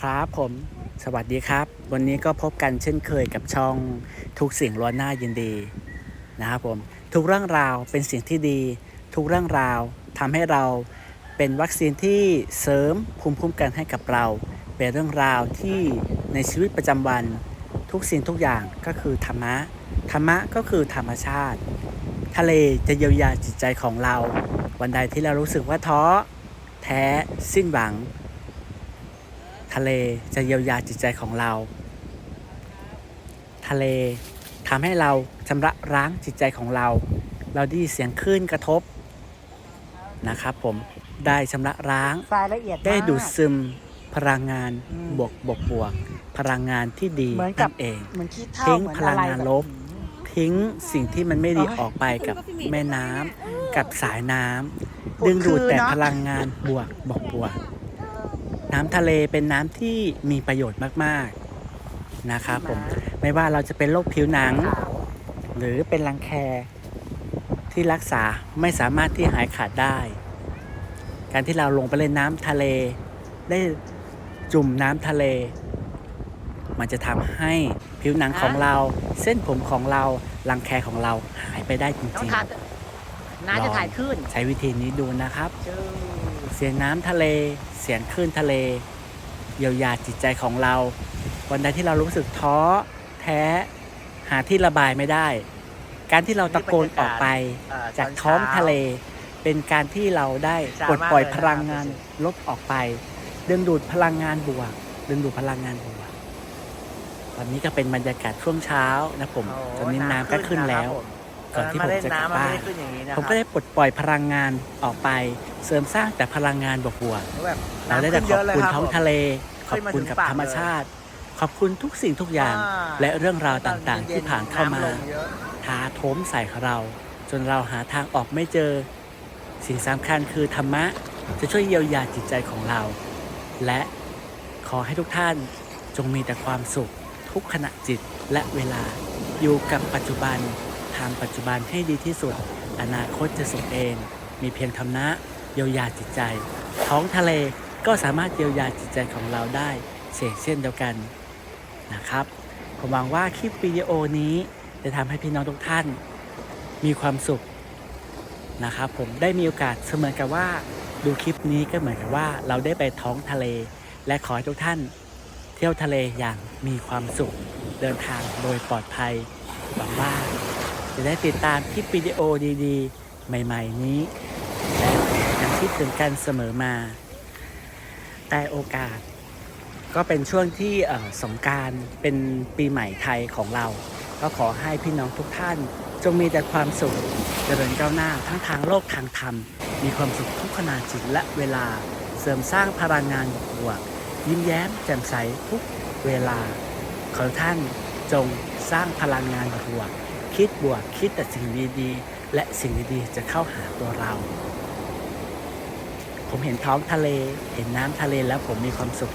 ครับผม สวัสดีครับ วันนี้ก็พบกันเช่นเคยกับช่องทุกสิ่งล้วนหน้ายินดีนะครับผม ทุกเรื่องราวเป็นสิ่งที่ดี ทุกเรื่องราวทำให้เราเป็นวัคซีนที่เสริมภูมิคุ้มกันให้กับเรา เป็นเรื่องราวที่ในชีวิตประจำวัน ทุกสิ่งทุกอย่างก็คือธรรมะ ธรรมะก็คือธรรมชาติ ทะเลจะเยียวยาจิตใจของเรา วันใดที่เรารู้สึกว่าท้อแท้สิ้นหวัง ทะเลจะเยียวยาจิตใจของเรา ทะเลทำให้เราชำระล้างจิตใจของเรา เราได้ยินเสียงคลื่นกระทบนะครับผมได้ชำระล้างทรายละเอียดได้มากดูดซึมพลังงานอืมบวกบวกบวก พลังงานที่ดีเหมือนกับนั่นเองเหมือนขี้เถ้าทิ้งเหมือนพลังอะไรงานแบบลบ ทิ้งสิ่งที่มันไม่ดีโอ้ยออกไปกับแม่น้ำกับสายน้ำพูดดึงดูดคือแต่เนอะพลังงานบวกบวกบวก น้ำทะเลเป็นน้ำที่มีประโยชน์มากๆนะครับผมไม่ว่าเราจะเป็นโรคผิวหนัง หรือเป็นรังแคที่รักษาไม่สามารถที่หายขาดได้ การที่เราลงไปเล่นน้ำทะเล ได้จุ่มน้ำทะเล มันจะทำให้ผิวหนังของเรา เส้นผมของเรารังแคของเราหายไปได้จน้องริงทานน้าจะถ่ายขึ้นๆใช้วิธีนี้ดูนะครับ เจอเสียงน้ำทะเล เสียงคลื่นทะเล เยียวยาจิตใจของเรา วันใดที่เรารู้สึกท้อแท้ หาที่ระบายไม่ได้ การที่เราตะโกนออกไปจากท้องทะเล เป็นการที่เราได้ปลดปล่อยพลังงานลบออกไป ดึงดูดพลังงานบวก ดึงดูดพลังงานบวกตอนนี้ก็เป็นบรรยากาศช่วงเช้านะผม ตอนนี้น้ำก็ขึ้นแล้ว ก่อนที่ผมจะกลับบ้านขึ้นอย่างนี้นะผมก็ได้ปลดปล่อยพลังงานออกไป เสริมสร้างแต่พลังงานบวกๆแบบเราได้แต่ขอบคุณท้องทะเลขขึ้อบนมาคุณถึงกับปากธรรมเลยชาติ ขอบคุณทุกสิ่งทุกอย่าง และเรื่องราวต่างๆ ที่ผ่านเข้ามาน้ำลงเยอะถาโถมใส่เราจนเราหาทางออกไม่เจอ สิ่งสำคัญคือธรรมะจะช่วยเยียวยาจิตใจของเรา และขอให้ทุกท่านจงมีแต่ความสุข ทุกขณะจิตและเวลาอยู่กับปัจจุบัน ทำปัจจุบันให้ดีที่สุด อนาคตจะสุขเอง มีเพียงธรรมะเยียวยาจิตใจ ท้องทะเลก็สามารถเยียวยาจิตใจของเราได้เช่นเช่นเดียวกันนะครับ ผมหวังว่าคลิปวิดีโอนี้จะทำให้พี่น้องทุกท่าน มีความสุขนะครับผมได้มีโอกาสเสมือนกับว่าดูคลิปนี้ก็เหมือนกับว่าเราได้ไปท้องทะเล และขอให้ทุกท่าน เที่ยวทะเลอย่างมีความสุข เดินทางโดยปลอดภัยหวังว่า จะได้ติดตามคลิปวิดีโอดีๆ ใหม่ๆนี้และยังคิดถึงกันเสมอมา แต่โอกาสก็เป็นช่วงที่เอ่อสงการเป็นปีใหม่ไทยของเรา ก็ขอให้พี่น้องทุกท่าน จงมีแต่ความสุขเจริญก้าวหน้าทั้งทางโลกทางธรรม มีความสุขทุกขณะจิตและเวลาเสริมสร้างพลังงานบวก ยิ้มแย้มแจ่มใสทุกเวลา ขอท่านจงสร้างพลังงานบวก คิดบวกคิดแต่สิ่งดีๆ และสิ่งดีๆ จะเข้าหาตัวเรา ผมเห็นท้องทะเลเห็นน้ำทะเลแล้วผมมีความสุข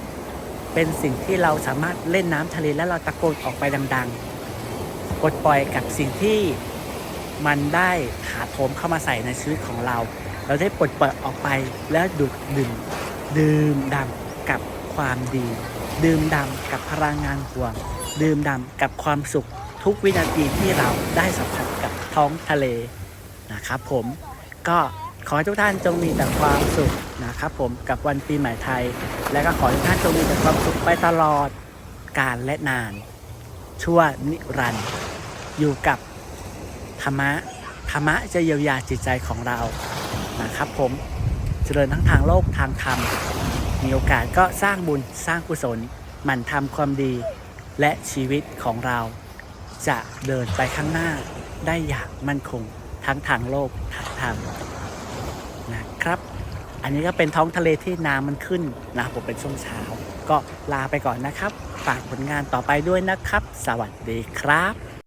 เป็นสิ่งที่เราสามารถเล่นน้ำทะเลแล้วเราตะโกนออกไปดังๆปลดปล่อยกับสิ่งที่มันได้ถาโถมเข้ามาใส่ในชีวิตของเรา เราได้ปลดปล่อยออกไปแล้วดูดดื่มดื่มดำกับความดี ดื่มดำกับพลังงานบวกดื่มดำกับความสุข ทุกวินาทีที่เราได้สัมผัสกับท้องทะเลนะครับผมก็ขอให้ทุกท่านจงมีแต่ความสุขนะครับผมกับวันปีใหม่ไทย และก็ขอให้ทุกท่านจงมีแต่ความสุขไปตลอดกาลและนาน ชั่วนิรันดร์อยู่กับธรรมะธรรมะจะเยียวยาจิตใจของเรานะครับผมเจริญทั้งทางโลกทางธรรม มีโอกาสก็สร้างบุญสร้างกุศลหมั่นทำความดีและชีวิตของเรา จะเดินไปข้างหน้าได้อย่างมั่นคงทั้งทางโลกทางธรรมนะครับ อันนี้ก็เป็นท้องทะเลที่น้ำมันขึ้นนะผมเป็นช่วงเช้า ก็ลาไปก่อนนะครับ ฝากผลงานต่อไปด้วยนะครับ สวัสดีครับ